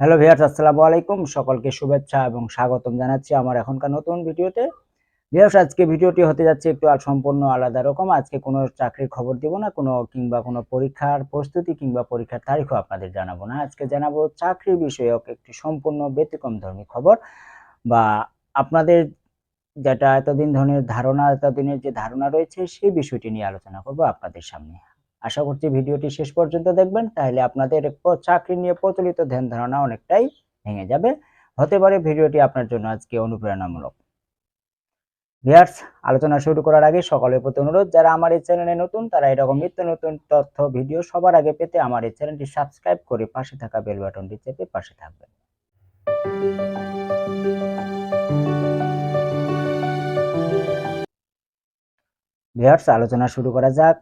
Hello viewers আসসালামু আলাইকুম। সকলকে শুভেচ্ছা এবং স্বাগতম জানাচ্ছি আমার এখনকার নতুন ভিডিওতে। ভিয়ার্স আজকে ভিডিওটি হতে যাচ্ছে একটু আল- সম্পূর্ণ আলাদা রকম। আজকে কোনো চাকরির খবর দিব না, কোনো কিংবা কোনো পরীক্ষার প্রস্তুতি কিংবা পরীক্ষার তারিখও আপনাদের জানাব না। আজকে জানাব চাকরি বিষয়ক একটি সম্পূর্ণ ব্যতিক্রম ধর্মী খবর বা আপনাদের যেটা এতদিন ধরনের ধারণা, এতদিনের যে ধারণা রয়েছে, সেই বিষয়টি নিয়ে আলোচনা করব আপনাদের সামনে। আশা করছি ভিডিওটি শেষ পর্যন্ত দেখবেন, তাহলে আপনাদের চাকরি নিয়ে প্রচলিত ধ্যান ধারণা অনেকটাই ভেঙে যাবে। হতে পারে ভিডিওটি আপনার জন্য আজকে অনুপ্রেরণামূলক। ভিয়ার্স আলোচনা শুরু করার আগে সকলের প্রতি অনুরোধ, যারা আমার এই চ্যানেলে নতুন, তারা এরকম নিত্য নতুন তথ্য, ভিডিও সবার আগে পেতে আমার এই চ্যানেলটি সাবস্ক্রাইব করে পাশে থাকা বেল বাটনটি চেপে পাশে থাকবেন। ভিউয়ার্স, আলোচনা শুরু করা যাক।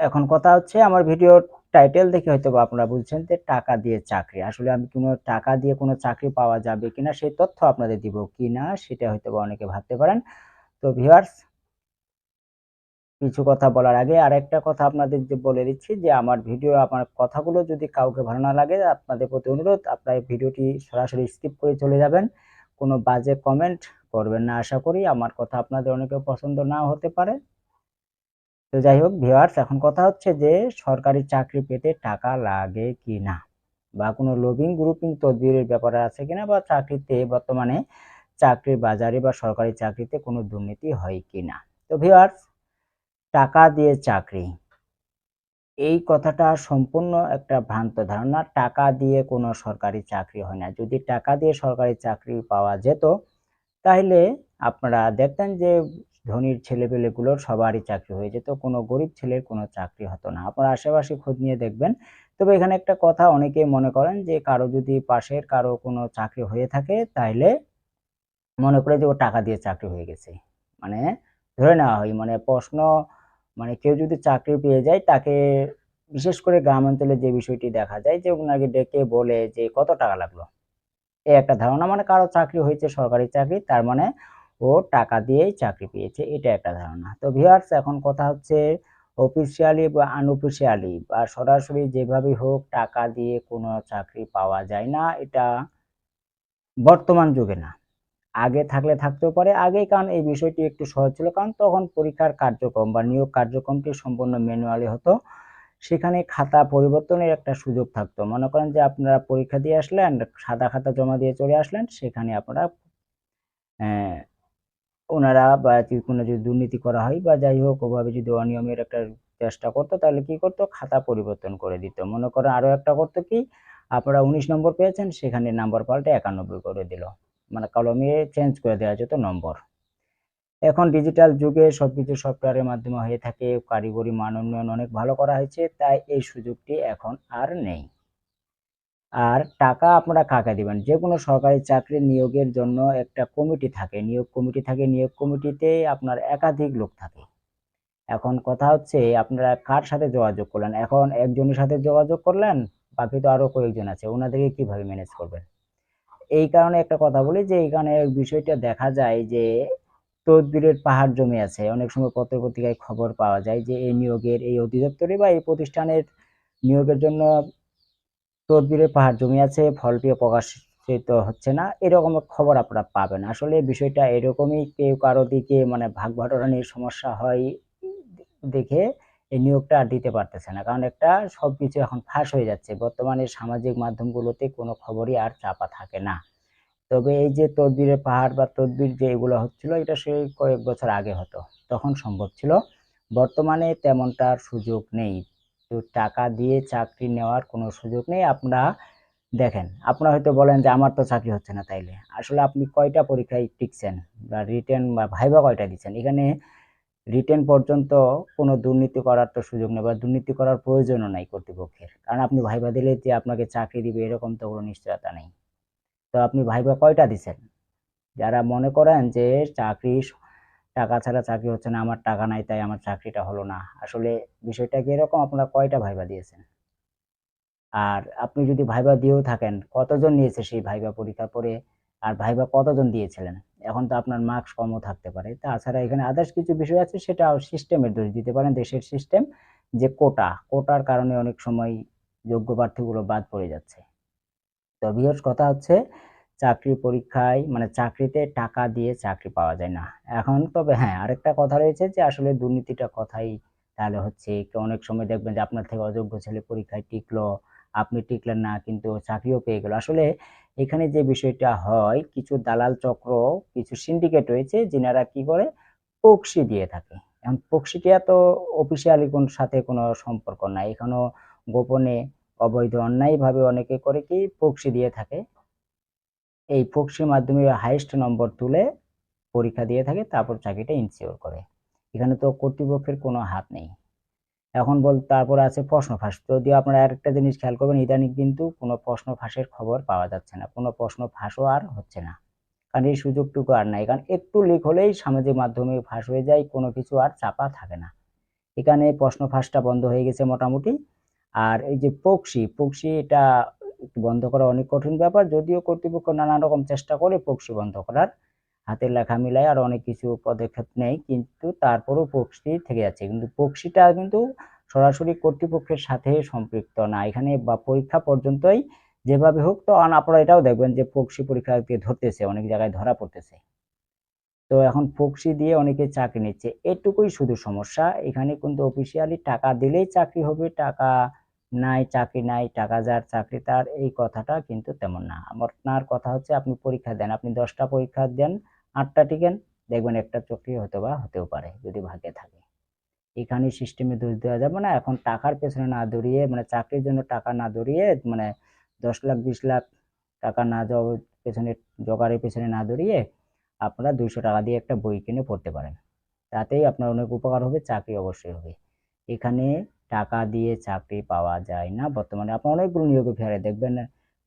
এখন কথা হচ্ছে আমার ভিডিওর টাইটেল দেখে হয়তো আপনারা বুঝছেন যে টাকা দিয়ে চাকরি। আসলে আমি কোনো টাকা দিয়ে কোনো চাকরি পাওয়া যাবে কিনা সেই তথ্য আপনাদের দিব কিনা সেটা হয়তো বা অনেকে ভাবতে পারেন। তো ভিউয়ার্স কিছু কথা বলার আগে আরেকটা কথা আপনাদের যে বলে দিচ্ছি যে আমার ভিডিও আমার কথাগুলো যদি কাউকে ভালো না লাগে, আপনাদের প্রতি অনুরোধ, আপনার ভিডিওটি সরাসরি স্কিপ করে চলে যাবেন। কোনো বাজে কমেন্ট করবেন না। আশা করি আমার কথা আপনাদের অনেকে পছন্দ না হতে পারে। তো যাই হোক ভিউয়ার্স এখন কথা হচ্ছে যে সরকারি চাকরি পেতে টাকা লাগে কি না? বা কোনো লবিং গ্রুপিং তদবিরের ব্যাপারে আছে কিনা বা চাকরিতে বর্তমানে চাকরির বাজারে বা সরকারি চাকরিতে কোনো দুর্নীতি হয় কিনা তো ভিউয়ার্স টাকা দিয়ে চাকরি, এই কথাটা সম্পূর্ণ একটা ভ্রান্ত ধারণা। টাকা দিয়ে কোনো সরকারি চাকরি হয় না। যদি টাকা দিয়ে সরকারি চাকরি পাওয়া যেত, তাহলে আপনারা দেখতেন যে ধনীর ছেলেপেলেগুলোর সবারই চাকরি হয়ে যেত, কোনো গরিব ছেলের কোনো চাকরি হতো না। আপনার আশেপাশে খোঁজ নিয়ে দেখবেন। তবে এখানে একটা কথা অনেকেই মনে করেন যে, কারও যদি পাশের কারও কোনো চাকরি হয়ে থাকে তাহলে মনে করে যে, ও টাকা দিয়ে চাকরি হয়ে গেছে। মানে ধরে নেওয়া হয় মানে প্রশ্ন মানে কেউ যদি চাকরি পেয়ে যায়, তাকে বিশেষ করে গ্রাম অঞ্চলে যে বিষয়টি দেখা যায়, যে ওনাকে ডেকে বলে যে, কত টাকা লাগল? এই একটা ধারণা মানে কারও চাকরি হয়েছে সরকারি চাকরি, তার মানে ও টাকা দিয়েই চাকরি পেয়েছে এটা একটা ধারণা। তো ভিউয়ার্স এখন কথা হচ্ছে অফিসিয়ালি বা আনঅফিসিয়ালি বা সরাসরি যেভাবে হোক টাকা দিয়ে কোনো চাকরি পাওয়া যায় না এটা বর্তমান যুগে না। আগে থাকলে থাকতেও পারে আগেই কারণ এই বিষয়টি একটু সহজ ছিল কারণ তখন পরীক্ষার কার্যক্রম বা নিয়োগ কার্যক্রমটি সম্পূর্ণ ম্যানুয়ালি হতো। সেখানে খাতা পরিবর্তনের একটা সুযোগ থাকতো। মনে করেন যে আপনারা পরীক্ষা দিয়ে আসলেন সাদা খাতা জমা দিয়ে চলে আসলেন সেখানে আপনারা আহ, ওনারা বা কোনো যদি দুর্নীতি করা হয় বা যাই হোক, ওভাবে যদি অনিয়মের একটা চেষ্টা করতো, তাহলে কি করতো? খাতা পরিবর্তন করে দিত। মনে করো আরও একটা করতো কি? আপনারা উনিশ নম্বর পেয়েছেন, সেখানে নাম্বার পাল্টে একানব্বই করে দিল। মানে কলমে চেঞ্জ করে দেওয়া যেত নম্বর। এখন ডিজিটাল যুগে সবকিছু সফটওয়্যারের মাধ্যমে হয়ে থাকে, কারিগরি মান উন্নয়ন অনেক ভালো করা হয়েছে, তাই এই সুযোগটি এখন আর নেই। আর টাকা আপনারা কাকে দিবেন? যে কোনো সরকারি চাকরি নিয়োগের জন্য একটা কমিটি থাকে। নিয়োগ কমিটি থাকে। নিয়োগ কমিটিতে আপনার একাধিক লোক থাকে। এখন কথা হচ্ছে, আপনারা কার সাথে যোগাযোগ করলেন? এখন একজনের সাথে যোগাযোগ করলেন, বাকি তো আরও কয়েকজন আছে। ওনাদেরকে কীভাবে ম্যানেজ করবেন? এই কারণে একটা কথা বলি যে, এখানে বিষয়টা দেখা যায় যে, তদবিরের পাহাড় জমে আছে। অনেক সময় পত্র পত্রিকায় খবর পাওয়া যায় যে, এই নিয়োগের এই অধিদপ্তরে বা এই প্রতিষ্ঠানের নিয়োগের জন্য তদবিরের পাহাড় জমি আছে, ফল পেয়ে প্রকাশিত হচ্ছে না, এরকম খবর আপনারা পাবেন। আসলে বিষয়টা এরকমই, কেউ কারও দিকে মানে ভাগ বাটোয়ারানির সমস্যা হয় দেখে এই নিয়োগটা আর দিতে পারতেছে না। কারণ একটা সব কিছু এখন ফাঁস হয়ে যাচ্ছে। বর্তমানে সামাজিক মাধ্যমগুলোতে কোনো খবরই আর চাপা থাকে না। তবে এই যে তদবিরের পাহাড় বা তদবির যে এগুলো হচ্ছিল, এটা সেই কয়েক বছর আগে হতো। তখন সম্ভব ছিল। বর্তমানে তেমনটার সুযোগ নেই। তো টাকা দিয়ে চাকরি নেওয়ার কোনো সুযোগ নেই, আপনারা দেখেন। আপনারা হয়তো বলেন যে, আমার তো চাকরি হচ্ছে না তাইলে। আসলে আপনি কয়টা পরীক্ষায় টিকছেন? বা রিটার্ন বা ভাইবা কয়টা দিচ্ছেন? এখানে রিটার্ন পর্যন্ত কোনো দুর্নীতি করার তো সুযোগ নেই বা দুর্নীতি করার প্রয়োজনও নাই কর্তৃপক্ষের। কারণ আপনি ভাইবা দিলে যে আপনাকে চাকরি দিবে, এরকম তো কোনো নিশ্চয়তা নেই। তো আপনি ভাইবা কয়টা দিচ্ছেন? যারা মনে করেন যে, চাকরি টাকা ছাড়া চাকরি হচ্ছে না, আমার টাকা নাই, তাই আমার চাকরিটা হলো না। আসলে বিষয়টা কি এরকম? আপনারা কয়টা ভাইবা দিয়েছেন? আর আপনি যদি ভাইবা দিয়েও থাকেন, কতজন নিয়েছে সেই ভাইবা পরীক্ষার পরে? আর ভাইবা কতজন দিয়েছিলেন? এখন তো আপনার মার্কস কমও থাকতে পারে। তাছাড়া এখানে আদার্স কিছু বিষয় আছে সেটা সিস্টেমের দোষ দিতে পারেন। দেশের সিস্টেম যে কোটা, কোটার কারণে অনেক সময় যোগ্য প্রার্থীগুলো বাদ পড়ে যাচ্ছে। তো ভিউয়ার্স কথা হচ্ছে চাকরি পরীক্ষায় মানে চাকরিতে টাকা দিয়ে চাকরি পাওয়া যায় না। এখন তবে হ্যাঁ আরেকটা কথা রয়েছে যে আসলে দুর্নীতিটা কথাই। তাহলে হচ্ছে অনেক সময় দেখবেন যে আপনার থেকে অযোগ্য ছেলে পরীক্ষায় টিকলো, আপনি টিকলেন না কিন্তু চাকরিও পেয়ে গেল। আসলে এখানে যে বিষয়টা হয়, কিছু দালাল চক্র, কিছু সিন্ডিকেট রয়েছে যিনারা কি করে? পক্সি দিয়ে থাকে। এখন পক্সিটা তো অফিসিয়ালি কোন সাথে কোনো সম্পর্ক নাই। এখানেও গোপনে অবৈধ অন্যায়ভাবে অনেকে করে কি পক্সি দিয়ে থাকে। এই পক্সির মাধ্যমে হাইয়েস্ট নম্বর তুলে পরীক্ষা দিয়ে থাকে, তারপর চাকরিটা ইনসিওর করে। এখানে তো কর্তৃপক্ষের কোনো হাত নেই। এখন বল, তারপর আছে প্রশ্ন ফাঁস। যদিও আপনারা আরেকটা জিনিস খেয়াল করবেন, ইদানিং কিন্তু কোনো প্রশ্ন ফাঁসের খবর পাওয়া যাচ্ছে না। কোনো প্রশ্ন ফাঁসও আর হচ্ছে না। কারণ এই সুযোগটুকু আর নাই। কারণ একটু লিক হলেই সামাজিক মাধ্যমে ফাঁস হয়ে যায়, কোনো কিছু আর চাপা থাকে না। এখানে প্রশ্ন ফাঁসটা বন্ধ হয়ে গেছে মোটামুটি। আর এই যে পক্সি পক্সি এটা বন্ধ করা অনেক কঠিন ব্যাপার। যদিও কর্তৃপক্ষ নানা রকম চেষ্টা করে পক্সি বন্ধ করার। হাতের লেখা মিলায় আর অনেক কিছু পদক্ষেপ নেয় কিন্তু তারপরেও পক্সি থেকে যাচ্ছে। কিন্তু পক্সিটা কিন্তু সরাসরি কর্তৃপক্ষের সাথে সম্পৃক্ত না। এখানে বা পরীক্ষা পর্যন্তই যেভাবে হোক, তো আপনারা এটাও দেখবেন যে পক্সি পরীক্ষাকে ধরতেছে, অনেক জায়গায় ধরা পড়তেছে। তো এখন পক্সি দিয়ে অনেকে চাকরি নিচ্ছে। এটুকুই শুধু সমস্যা। এখানে কিন্তু অফিসিয়ালি টাকা দিলেই চাকরি হবে, টাকা নাই, চাকরি নাই, টাকা যার চাকরি তার, এই কথাটা কিন্তু তেমন না। আপনার কথা হচ্ছে আপনি পরীক্ষা দেন, আপনি দশটা পরীক্ষা দেন, আটটা টিকেন, দেখবেন একটা চাকরি হয়তো বা হতেও পারে, যদি ভাগ্যে থাকে। এখানে সিস্টেমে দোষ দেওয়া যাবে না, এখন টাকার পেছনে না দৌড়িয়ে মানে চাকরির জন্য টাকা না দৌড়িয়ে মানে দশ লাখ, বিশ লাখ টাকা না যাওয়ার পেছনে, জোগাড়ের পেছনে না দৌড়িয়ে, আপনারা দুইশো টাকা দিয়ে একটা বই কিনে পড়তে পারেন। তাতেই আপনার অনেক উপকার হবে, চাকরি অবশ্যই হবে। এখানে টাকা দিয়ে চাকরি পাওয়া যায় না বর্তমানে। আপনি অনেকগুলো নিয়োগে ফেরে দেখবেন,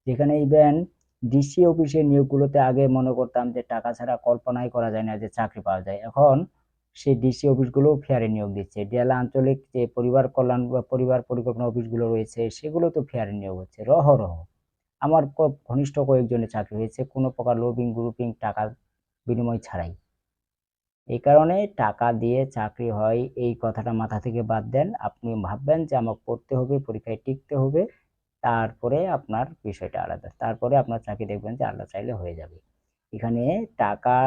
যেখানে ইভেন ডিসি অফিসের নিয়োগগুলোতে আগে মনে করতাম যে টাকা ছাড়া কল্পনাই করা যায় না যে চাকরি পাওয়া যায়। এখন সেই ডিসি অফিসগুলো ফেয়ারে নিয়োগ দিচ্ছে। জেলা আঞ্চলিক যে পরিবার কল্যাণ বা পরিবার পরিকল্পনা অফিসগুলো রয়েছে সেগুলো তো ফেয়ারে নিয়োগ হচ্ছে। রহ রহ। আমার ঘনিষ্ঠ কয়েকজনের চাকরি হয়েছে। কোনো প্রকার লোভিং গ্রুপিং টাকা বিনিময় ছাড়াই। এই কারণে টাকা দিয়ে চাকরি হয়, এই কথাটা মাথা থেকে বাদ দেন। আপনি ভাববেন যে আমাকে পড়তে হবে, পরীক্ষায় টিকতে হবে, তারপরে আপনার বিষয়টা আলাদা। তারপরে আপনার চাকরি দেখবেন যে আল্লাহ চাইলে হয়ে যাবে। এখানে টাকা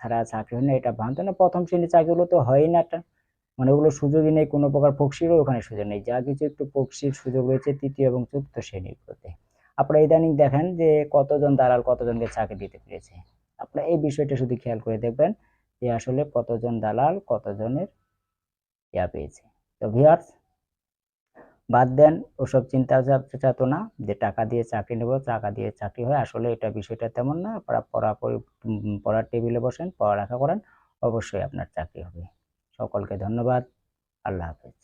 ছাড়া চাকরি হয় না, এটা ভাবতে না। প্রথম শ্রেণির চাকরিগুলো তো হয় না। মানে ওগুলো সুযোগই নেই, কোনো প্রকার পক্ষীরও ওখানে সুযোগ নেই। যা কিছু একটু পক্ষীর সুযোগ রয়েছে তৃতীয় এবং চতুর্থ শ্রেণীগুলোতে। আপনারা ইদানিং দেখেন যে কতজন দালাল কতজনকে চাকরি দিতে পেরেছে। আপনারা এই বিষয়টা শুধু খেয়াল করে দেখবেন। যে আসলে কতজন দালাল, কতজনের ইয়া পেয়েছে। তো ভিউয়ার্স বাদ দেন ওসব চিন্তা চেতনা যে টাকা দিয়ে চাকরি নেব, টাকা দিয়ে চাকরি হয়, আসলে এটা বিষয়টা তেমন না। আপনারা পড়া পড়ার টেবিলে বসেন, পড়ালেখা করেন, অবশ্যই আপনার চাকরি হবে। সকলকে ধন্যবাদ। আল্লাহ হাফেজ।